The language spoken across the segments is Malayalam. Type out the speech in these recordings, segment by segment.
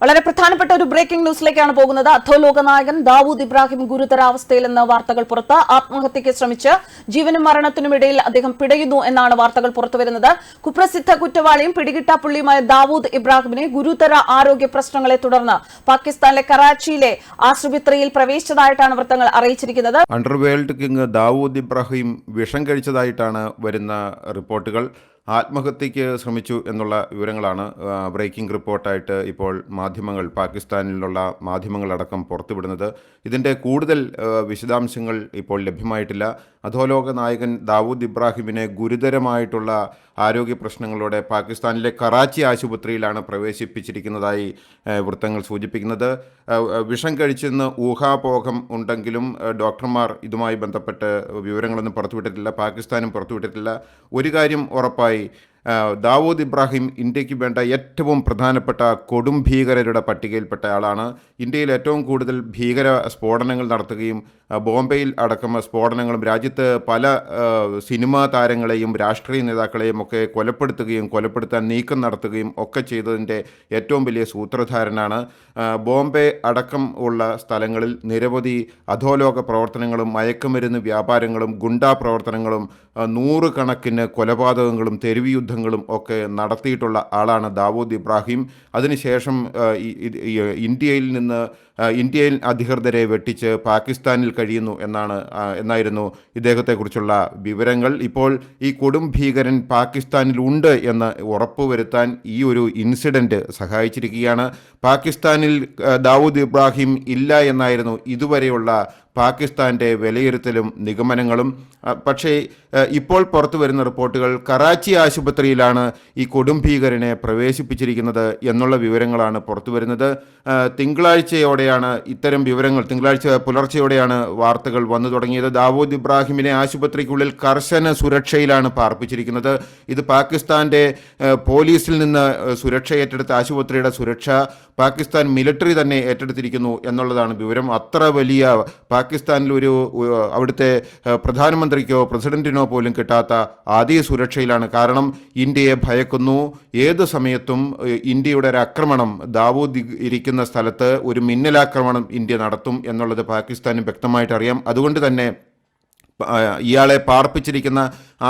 വളരെ പ്രധാനപ്പെട്ട ഒരു ബ്രേക്കിംഗ് ന്യൂസിലേക്കാണ് പോകുന്നത്. അധോലോക നായകൻ ദാവൂദ് ഇബ്രാഹിം ഗുരുതരാവസ്ഥയിലെന്ന് വാർത്തകൾ പുറത്ത് ആത്മഹത്യയ്ക്ക് ശ്രമിച്ച് ജീവനും മരണത്തിനും ഇടയിൽ അദ്ദേഹം പിടയുന്നു എന്നാണ് വാർത്തകൾ പുറത്തുവരുന്നത് കുപ്രസിദ്ധ കുറ്റവാളിയും പിടികിട്ടാപ്പുള്ളിയുമായ ദാവൂദ് ഇബ്രാഹിമിനെ ഗുരുതര ആരോഗ്യ പ്രശ്നങ്ങളെ തുടർന്ന് പാകിസ്ഥാനിലെ കറാച്ചിയിലെ ആശുപത്രിയിൽ പ്രവേശിച്ചതായിട്ടാണ് വൃത്തങ്ങൾ അറിയിച്ചിരിക്കുന്നത്. അണ്ടർവേൾഡ് കിങ് ദാവൂദ് ഇബ്രാഹിം വിഷം കഴിച്ചതായിട്ടാണ് വരുന്ന റിപ്പോർട്ടുകൾ. ആത്മഹത്യയ്ക്ക് ശ്രമിച്ചു എന്നുള്ള വിവരങ്ങളാണ് ബ്രേക്കിംഗ് റിപ്പോർട്ടായിട്ട് ഇപ്പോൾ മാധ്യമങ്ങൾ പാകിസ്ഥാനിലുള്ള മാധ്യമങ്ങളടക്കം പുറത്തുവിടുന്നത്. ഇതിന്റെ കൂടുതൽ വിശദാംശങ്ങൾ ഇപ്പോൾ ലഭ്യമായിട്ടില്ല. അധോലോക നായകൻ ദാവൂദ് ഇബ്രാഹിമിനെ ഗുരുതരമായിട്ടുള്ള ആരോഗ്യ പ്രശ്നങ്ങളോടെ പാകിസ്ഥാനിലെ കറാച്ചി ആശുപത്രിയിലാണ് പ്രവേശിപ്പിച്ചിരിക്കുന്നതായി വൃത്തങ്ങൾ സൂചിപ്പിക്കുന്നത്. വിഷം കഴിച്ചെന്ന് ഊഹാപോഹം ഉണ്ടെങ്കിലും ഡോക്ടർമാർ ഇതുമായി ബന്ധപ്പെട്ട് വിവരങ്ങളൊന്നും പുറത്തുവിട്ടിട്ടില്ല പാകിസ്ഥാനും പുറത്തുവിട്ടിട്ടില്ല. ഒരു കാര്യം ഉറപ്പായി play ദാവൂദ് ഇബ്രാഹിം ഇന്ത്യയ്ക്ക് വേണ്ട ഏറ്റവും പ്രധാനപ്പെട്ട കൊടും ഭീകരരുടെ പട്ടികയിൽപ്പെട്ട ആളാണ്. ഇന്ത്യയിൽ ഏറ്റവും കൂടുതൽ ഭീകര സ്ഫോടനങ്ങൾ നടത്തുകയും ബോംബെയിൽ അടക്കം സ്ഫോടനങ്ങളും രാജ്യത്ത് പല സിനിമാ താരങ്ങളെയും രാഷ്ട്രീയ നേതാക്കളെയും ഒക്കെ കൊലപ്പെടുത്തുകയും കൊലപ്പെടുത്താൻ നീക്കം നടത്തുകയും ഒക്കെ ചെയ്തതിന്റെ ഏറ്റവും വലിയ സൂത്രധാരനാണ്. ബോംബെ അടക്കം ഉള്ള സ്ഥലങ്ങളിൽ നിരവധി അധോലോക പ്രവർത്തനങ്ങളും മയക്കുമരുന്ന് വ്യാപാരങ്ങളും ഗുണ്ടാ പ്രവർത്തനങ്ങളും നൂറുകണക്കിന് കൊലപാതകങ്ങളും തെരുവ് യുദ്ധങ്ങളും ഒക്കെ നടത്തിയിട്ടുള്ള ആളാണ് ദാവൂദ് ഇബ്രാഹിം. അതിനുശേഷം ഇന്ത്യയിൽ നിന്ന് ഇന്ത്യയിൽ അധികൃതരെ വെട്ടിച്ച് പാകിസ്ഥാനിൽ കഴിയുന്നു എന്നാണ് എന്നായിരുന്നു ഇദ്ദേഹത്തെക്കുറിച്ചുള്ള വിവരങ്ങൾ. ഇപ്പോൾ ഈ കൊടും ഭീകരൻ പാകിസ്ഥാനിൽ ഉണ്ട് എന്ന് ഉറപ്പുവരുത്താൻ ഈ ഒരു ഇൻസിഡന്റ് സഹായിച്ചിരിക്കുകയാണ്. പാകിസ്ഥാനിൽ ദാവൂദ് ഇബ്രാഹിം ഇല്ല എന്നായിരുന്നു ഇതുവരെയുള്ള പാകിസ്ഥാന്റെ വിലയിരുത്തലും നിഗമനങ്ങളും പക്ഷേ ഇപ്പോൾ പുറത്തു വരുന്ന റിപ്പോർട്ടുകൾ കറാച്ചി ആശുപത്രിയിലാണ് ഈ കൊടും ഭീകരനെ പ്രവേശിപ്പിച്ചിരിക്കുന്നത് എന്നുള്ള വിവരങ്ങളാണ് പുറത്തു വരുന്നത്. തിങ്കളാഴ്ചയോടെയാണ് ഇത്തരം വിവരങ്ങൾ തിങ്കളാഴ്ച പുലർച്ചെയോടെയാണ് വാർത്തകൾ വന്നു തുടങ്ങിയത്. ദാവൂദ് ഇബ്രാഹിമിനെ ആശുപത്രിക്കുള്ളിൽ കർശന സുരക്ഷയിലാണ് പാർപ്പിച്ചിരിക്കുന്നത്. ഇത് പാകിസ്ഥാന്റെ പോലീസിൽ നിന്ന് സുരക്ഷ ഏറ്റെടുത്ത ആശുപത്രിയുടെ സുരക്ഷ പാകിസ്ഥാൻ മിലിറ്ററി തന്നെ ഏറ്റെടുത്തിരിക്കുന്നു എന്നുള്ളതാണ് വിവരം. അത്ര വലിയ പാകിസ്ഥാനിൽ ഒരു അവിടുത്തെ പ്രധാനമന്ത്രിക്കോ പ്രസിഡന്റിനോ പോലും കിട്ടാത്ത ആദ്യ സുരക്ഷയിലാണ്. കാരണം ഇന്ത്യയെ ഭയക്കുന്നു. ഏത് സമയത്തും ഇന്ത്യയുടെ ഒരു ആക്രമണം ദാവൂദ് ഇരിക്കുന്ന സ്ഥലത്ത് ഒരു മിന്നലാക്രമണം ഇന്ത്യ നടത്തും എന്നുള്ളത് പാകിസ്ഥാന് വ്യക്തമായിട്ട് അറിയാം അതുകൊണ്ട് തന്നെ ഇയാളെ പാർപ്പിച്ചിരിക്കുന്ന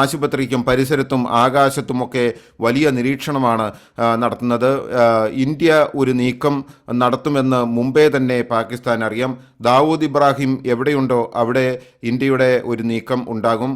ആശുപത്രിക്കും പരിസരത്തും ആകാശത്തുമൊക്കെ വലിയ നിരീക്ഷണമാണ് നടത്തുന്നത്. ഇന്ത്യ ഒരു നീക്കം നടത്തുമെന്ന് മുമ്പേ തന്നെ പാകിസ്ഥാൻ അറിയാം ദാവൂദ് ഇബ്രാഹിം എവിടെയുണ്ടോ അവിടെ ഇന്ത്യയുടെ ഒരു നീക്കം ഉണ്ടാകും.